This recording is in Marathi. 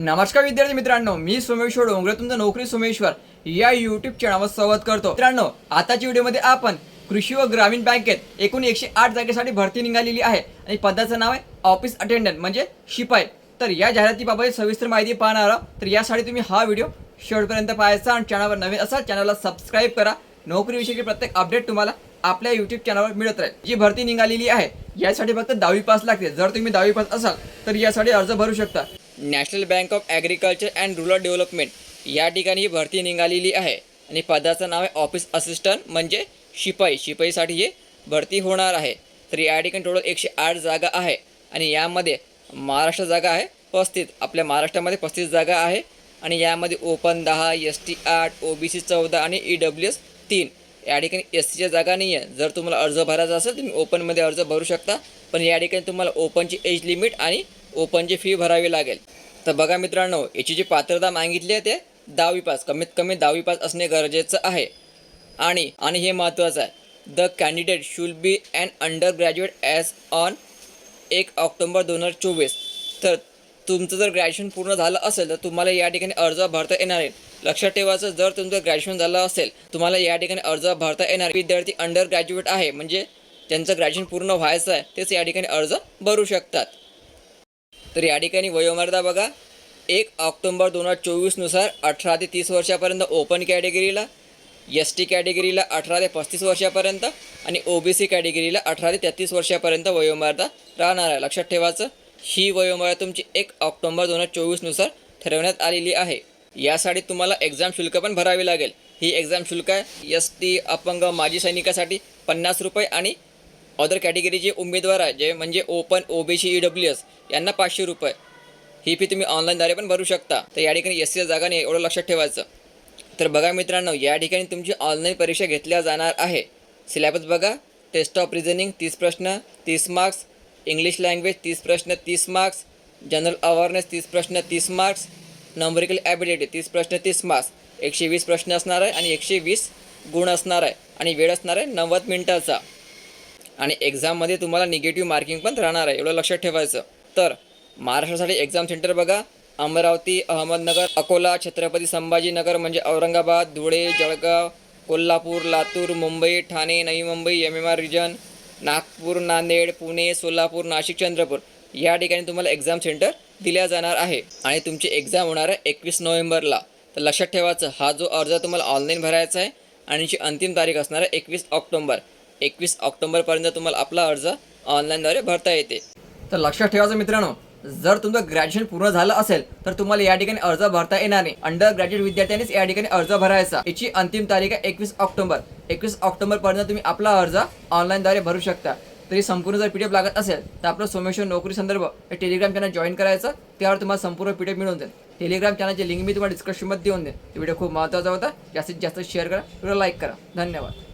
नमस्कार विद्यार्थी मित्रांनो मी सोमेश्वर डोंगरे तुमचं नोकरी सोमेश्वर. या युट्यूब चॅनलवर स्वागत करतो. मित्रांनो आताच्या व्हिडिओमध्ये आपण कृषी व ग्रामीण बँकेत एकूण एकशे आठ जागेसाठी भरती निघालेली आहे. आणि पदाचं नाव आहे ऑफिस अटेंडंट म्हणजे शिपाई. तर या जाहिरातीबाबत सविस्तर माहिती पाहणार आहोत. तर यासाठी तुम्ही हा व्हिडिओ शेवटपर्यंत पाहायचा आणि चॅनलवर नवीन असाल चॅनलला सबस्क्राईब करा. नोकरीविषयीची प्रत्येक अपडेट तुम्हाला आपल्या युट्यूब चॅनलवर मिळत राहील. जी भरती निघालेली आहे यासाठी फक्त दहावी पास लागते. जर तुम्ही दहावी पास असाल तर यासाठी अर्ज भरू शकता. National Bank of Agriculture and Rural Development या ठिकाणी ही भरती निघालेली आहे. आणि पदाचं नाव आहे ऑफिस असिस्टंट म्हणजे शिपाई. शिपाईसाठी ही भरती होणार आहे. तर या ठिकाणी टोटल एकशे आठ जागा आहे. आणि यामध्ये महाराष्ट्र जागा आहे पस्तीस. आपल्या महाराष्ट्रामध्ये पस्तीस जागा आहे. आणि यामध्ये ओपन दहा एस टी आठ ओ बी सी चौदा आणि ई डब्ल्यू एस तीन. या ठिकाणी एस सीच्या जागा नाही आहे जर तुम्हाला अर्ज भरायचा असेल तुम्ही ओपनमध्ये अर्ज भरू शकता. पण या ठिकाणी तुम्हाला ओपनची एज लिमिट आणि ओपनची फी भरावी लागेल. तर बघा मित्रांनो याची जी पात्रता मागितली आहे ते दहावी पास कमीत कमी दहावी पास असणे गरजेचं आहे. आणि आणि हे महत्त्वाचं आहे. The candidate should be and under graduate as on एक ऑक्टोंबर दोन हजार चोवीस. तर तुमचं जर ग्रॅज्युएशन पूर्ण झालं असेल तर तुम्हाला या ठिकाणी अर्ज भरता येणार आहे. लक्षात ठेवायचं जर तुमचं ग्रॅज्युएशन झालं असेल तुम्हाला या ठिकाणी अर्ज भरता येणार आहे. विद्यार्थी अंडर ग्रॅज्युएट आहे म्हणजे त्यांचं ग्रॅज्युएशन पूर्ण व्हायचं आहे तेच या ठिकाणी अर्ज भरू शकतात. तर या ठिकाणी वयोमर्यादा बघा. एक ऑक्टोंबर दोन हजार चोवीसनुसार अठरा ते तीस वर्षापर्यंत ओपन कॅटेगरीला एस टी कॅटेगरीला अठरा ते पस्तीस वर्षापर्यंत आणि ओ बी सी कॅटेगरीला अठरा ते तेहतीस वर्षापर्यंत वयोमर्यादा राहणार आहे. लक्षात ठेवायचं ही वयोमर्यादा तुमची एक ऑक्टोंबर दोन हजार चोवीसनुसार ठरवण्यात आलेली आहे. यासाठी तुम्हाला एक्झाम शुल्क पण भरावे लागेल. ही एक्झाम शुल्क आहे. एस टी अपंग माजी सैनिकासाठी पन्नास रुपये आणि अदर कॅटेगरीचे उमेदवार आहे जे म्हणजे open O B C E W S यांना पाचशे रुपये. ही फी तुम्ही ऑनलाईनद्वारे पण भरू शकता. तर या ठिकाणी एस सीच्या जागा नाही एवढं लक्षात ठेवायचं. तर बघा मित्रांनो या ठिकाणी तुमची ऑनलाईन परीक्षा घेतल्या जाणार आहे. सिलेबस बघा. टेस्ट ऑफ रिझनिंग तीस प्रश्न तीस मार्क्स इंग्लिश लँग्वेज तीस प्रश्न तीस मार्क्स जनरल अवेअरनेस तीस प्रश्न तीस मार्क्स नंबरिकल ॲबिलिटी तीस प्रश्न तीस मार्क्स एकशे वीस प्रश्न असणार आहे आणि एकशे वीस गुण असणार आहे. आणि वेळ असणार आहे नव्वद मिनटाचा. आणि एक्झाममध्ये तुम्हाला निगेटिव्ह मार्किंग पण राहणार आहे एवढं लक्षात ठेवायचं. तर महाराष्ट्रासाठी एक्झाम सेंटर बघा. अमरावती अहमदनगर अकोला छत्रपती संभाजीनगर म्हणजे Aurangabad Dhule Jalgaon Kolhapur Latur Mumbai Thane Navi Mumbai M M R region Nagpur Nanded Pune Solapur Nashik Chandrapur. या ठिकाणी तुम्हाला एक्झाम सेंटर दिल्या जाणार आहे. आणि तुमची एक्झाम होणार आहे एकवीस नोव्हेंबरला. तर लक्षात ठेवायचं हा जो अर्ज तुम्हाला ऑनलाईन भरायचा आहे आणि जी अंतिम तारीख असणार आहे एकवीस ऑक्टोंबर. एकवीस ऑक्टोंबरपर्यंत तुम्हाला आपला अर्ज ऑनलाईनद्वारे भरता येते. तर लक्षात ठेवायचं मित्रांनो जर तुमचं ग्रॅज्युएशन पूर्ण झालं असेल तर तुम्हाला या ठिकाणी अर्ज भरता येणार नाही. अंडर ग्रॅज्युएट विद्यार्थ्यांनीच या ठिकाणी अर्ज भरायचा. याची अंतिम तारीख आहे एकवीस ऑक्टोबर. एकवीस ऑक्टोबरपर्यंत तुम्ही आपला अर्ज ऑनलाईनद्वारे भरू शकता. तरी संपूर्ण जर पीडीएफ लागत असेल तर आपलं सोमेश्वर नोकरी संदर्भ हे टेलिग्राम चॅनल जॉईन करायचं. त्यावर तुम्हाला संपूर्ण पीडीएफ मिळून देईल टेलिग्राम चॅनलची लिंक मी तुम्हाला डिस्क्रिप्शनमध्ये देऊन देईन. व्हिडिओ खूप महत्त्वाचा होता. जास्तीत जास्त शेअर करा. व्हिडिओ लाईक करा. धन्यवाद.